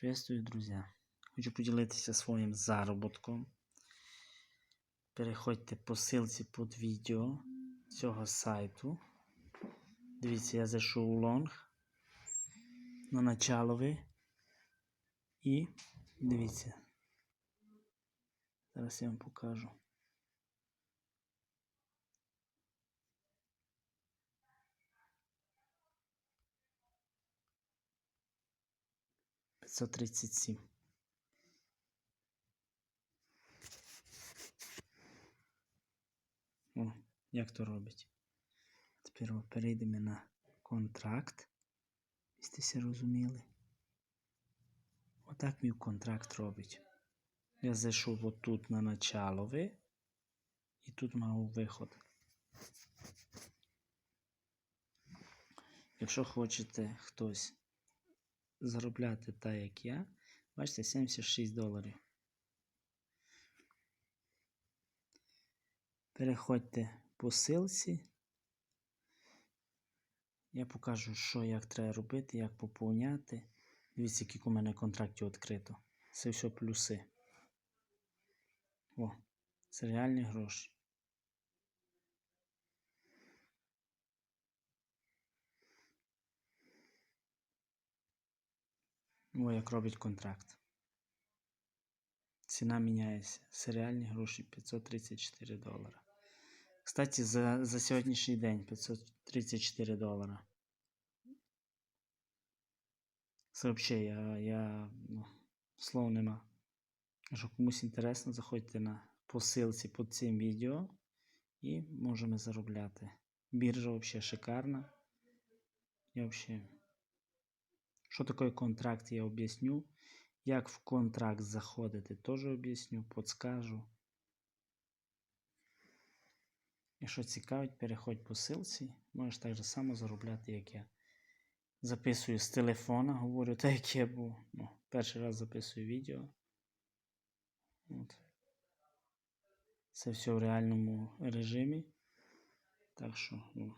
Приветствую, друзі. Хочу поділитися своїм заробітком. Переходьте по ссылці під відео цього сайту. Дивіться, я зайшов у лонг на началовий. І дивіться. Зараз я вам покажу. Пятьсот тридцать сім. О, як то робить? Тепер перейдемо на контракт. Істеся розуміли? Отак мій контракт робить. Я зайшов отут на началове і тут мав виход. Якщо хочете хтось заробляти так, як я, бачите, 76 доларів. Переходьте по ссылці. Я покажу, що як треба робити, як поповняти. Дивіться, які у мене контрактів відкрито. Це все плюси. О, це реальні гроші. О, як робить контракт. Ціна міняється. Це реальні гроші 534 долара. Кстати, за, за сьогоднішній день 534 долара. Це взагалі, я, я ну, слов нема. Якщо комусь інтересно, заходьте на посилці під цим відео і можемо заробляти. Біржа взагалі шикарна. Я взагалі. Що таке контракт, я об'ясню. Як в контракт заходити, теж об'ясню, подскажу. Якщо цікавить, переходь по ссылці. Можеш так же само заробляти, як я. Записую з телефона, говорю так, як я був. Ну, перший раз записую відео. От. Це все в реальному режимі. Так що, ну,